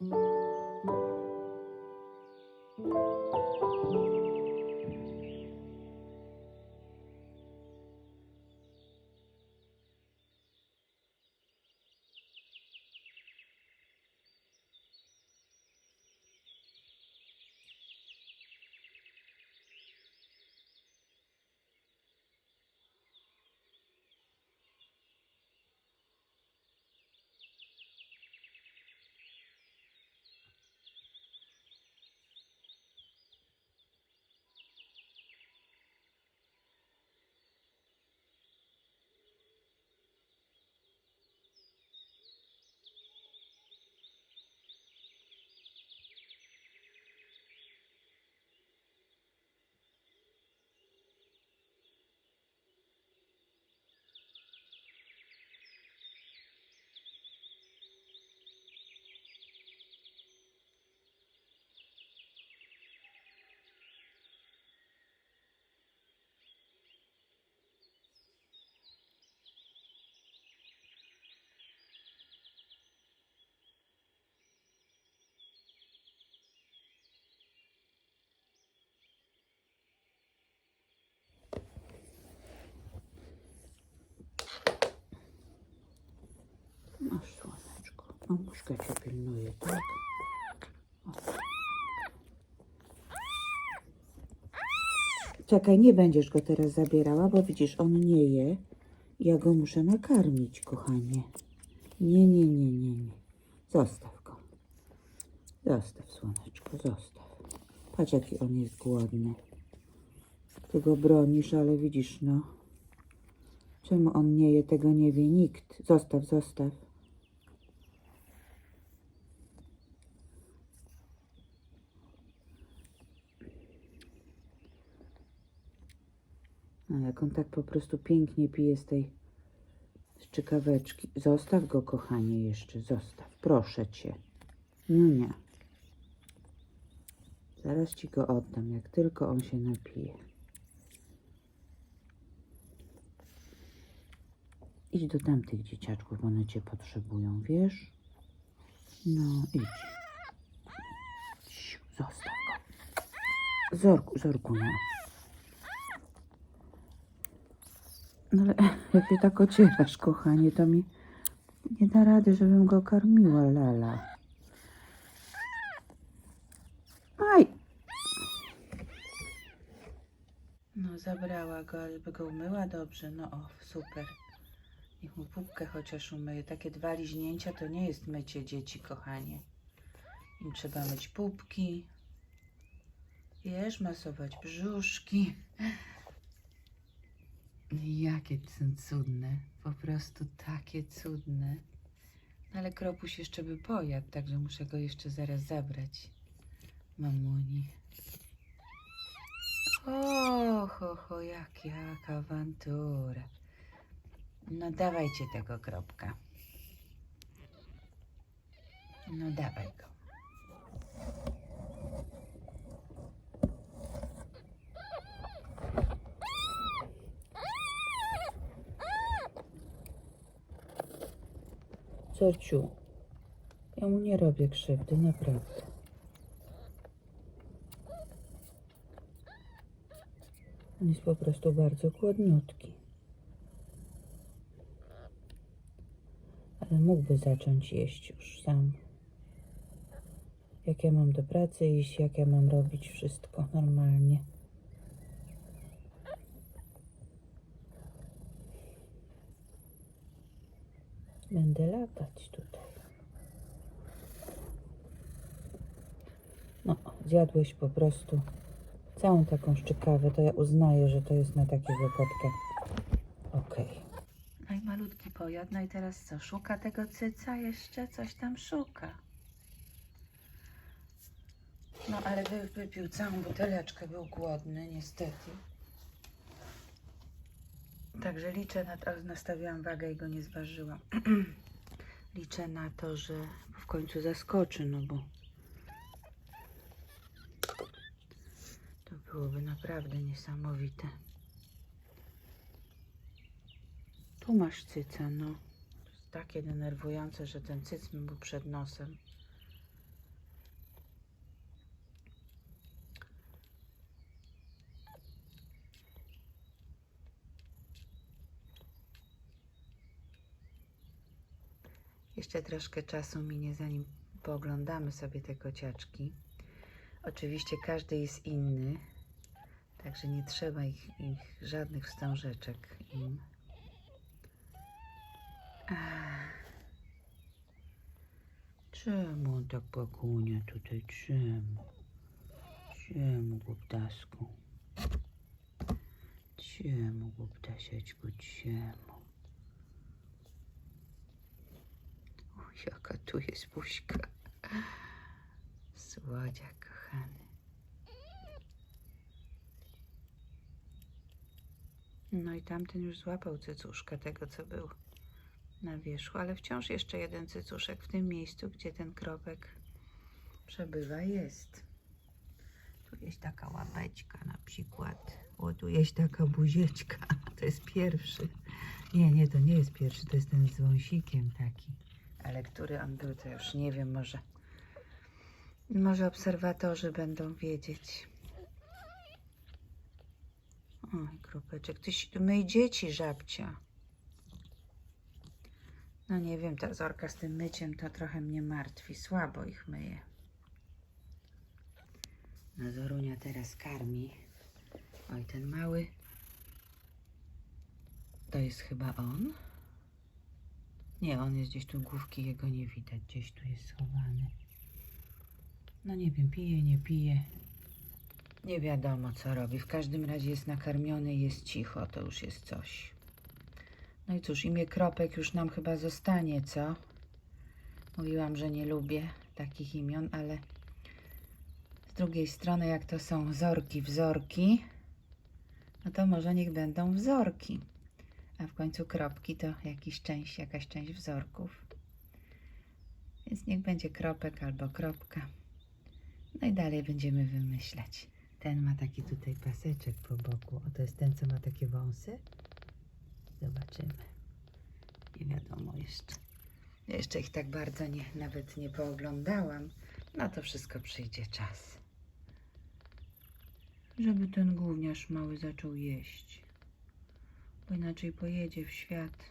Masz Mamuszka cię pilnuje, tak? Czekaj, nie będziesz go teraz zabierała, bo widzisz, on nie je. Ja go muszę nakarmić, kochanie. Nie, nie, nie, nie, nie. Zostaw go. Zostaw, słoneczko, zostaw. Patrz, jaki on jest głodny. Ty go bronisz, ale widzisz, no. Czemu on nie je, tego nie wie nikt. Zostaw, zostaw. A jak on tak po prostu pięknie pije z tej szczykaweczki. Zostaw go, kochanie, jeszcze, zostaw. Proszę cię. No nie. Zaraz ci go oddam, jak tylko on się napije. Idź do tamtych dzieciaczków, one cię potrzebują, wiesz? No, idź. Zostaw go. Zorku, Zorku, no. No ale jak ty tak ocierasz, kochanie, to mi nie da rady, żebym go karmiła, Lala. Aj! No, zabrała go, ale by go umyła dobrze. No, o, super. Niech mu pupkę chociaż umyje. Takie dwa liźnięcia to nie jest mycie dzieci, kochanie. Im trzeba myć pupki. Wiesz, masować brzuszki. Jakie są cudne. Po prostu takie cudne. No ale kropuś jeszcze by pojadł, także muszę go jeszcze zaraz zabrać. Mamuni. O, ho, ho, jak, jaka awantura. No dawajcie tego kropka. No dawaj go. Córciu, ja mu nie robię krzywdy, naprawdę. On jest po prostu bardzo głodniutki. Ale mógłby zacząć jeść już sam. Jak ja mam do pracy iść, jak ja mam robić wszystko normalnie. Będę latać tutaj. No, zjadłeś po prostu całą taką szczykawę, to ja uznaję, że to jest na takiego kotka. Okej. No i malutki pojad, no i teraz co? Szuka tego cyca jeszcze? Coś tam szuka. No ale wy, wypił całą buteleczkę, był głodny niestety. Także liczę na nastawiłam wagę i go nie zważyłam. liczę na to, że w końcu zaskoczy, no bo to byłoby naprawdę niesamowite. Tu masz cyca, no. To jest takie denerwujące, że ten cyc mi był przed nosem. Jeszcze troszkę czasu minie, zanim pooglądamy sobie te kociaczki. Oczywiście każdy jest inny, także nie trzeba ich, ich żadnych wstążeczek im. Czemu on tak płakunia tutaj? Czemu? Czemu, głuptasku? Czemu, głuptasieczku, czemu? O, jaka tu jest buźka. Słodziak, kochany. No i tamten już złapał cycuszka tego, co był na wierzchu, ale wciąż jeszcze jeden cycuszek w tym miejscu, gdzie ten kropek przebywa, jest. Tu jest taka łapeczka na przykład. O, tu jest taka buzieczka. To jest pierwszy. Nie, nie, to nie jest pierwszy, to jest ten z wąsikiem taki. Ale który on był, to już nie wiem, może. Może obserwatorzy będą wiedzieć. Oj, kropeczek. Tyś myj dzieci, żabcia. No nie wiem, ta zorka z tym myciem to trochę mnie martwi. Słabo ich myje. No Zorunia teraz karmi. Oj, ten mały. To jest chyba on? Nie, on jest gdzieś tu, główki jego nie widać. Gdzieś tu jest schowany. No nie wiem, pije, nie pije. Nie wiadomo, co robi. W każdym razie jest nakarmiony jest cicho. To już jest coś. No i cóż, imię Kropek już nam chyba zostanie, co? Mówiłam, że nie lubię takich imion, ale z drugiej strony, jak to są wzorki, wzorki, no to może niech będą wzorki. A w końcu kropki to jakiś część, jakaś część wzorków. Więc niech będzie kropek albo kropka. No i dalej będziemy wymyślać. Ten ma taki tutaj paseczek po boku. O, to jest ten, co ma takie wąsy? Zobaczymy. Nie wiadomo jeszcze. Jeszcze ich tak bardzo nie, nawet nie pooglądałam. No to wszystko przyjdzie czas. Żeby ten gówniarz mały zaczął jeść. Bo inaczej pojedzie w świat.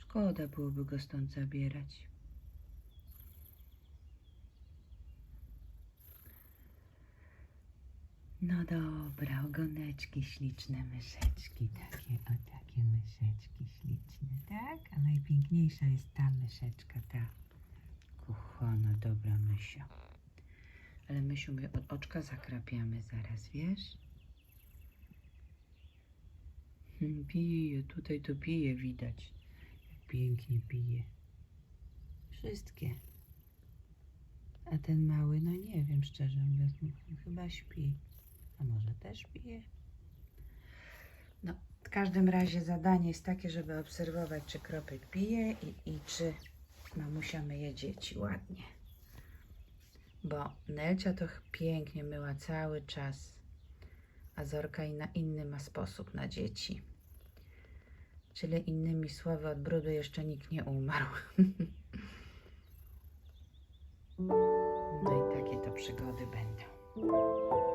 Szkoda byłoby go stąd zabierać. No dobra, ogoneczki, śliczne myszeczki, takie, o takie myszeczki śliczne, tak? A najpiękniejsza jest ta myszeczka, ta kochana, dobra mysio. Ale mysiu, my od oczka zakrapiamy zaraz, wiesz? Hmm, Pije, tutaj to pije, widać. Jak pięknie pije. Wszystkie. A ten mały, no nie wiem, szczerze mówiąc, chyba śpi. A może też pije? No, w każdym razie zadanie jest takie, żeby obserwować, czy kropek pije i, i czy mamusia myje dzieci ładnie. Bo Nelcia to pięknie myła cały czas, a Zorka i na inny ma sposób na dzieci. Czyli innymi słowy, od brudu jeszcze nikt nie umarł. No i takie to przygody będą.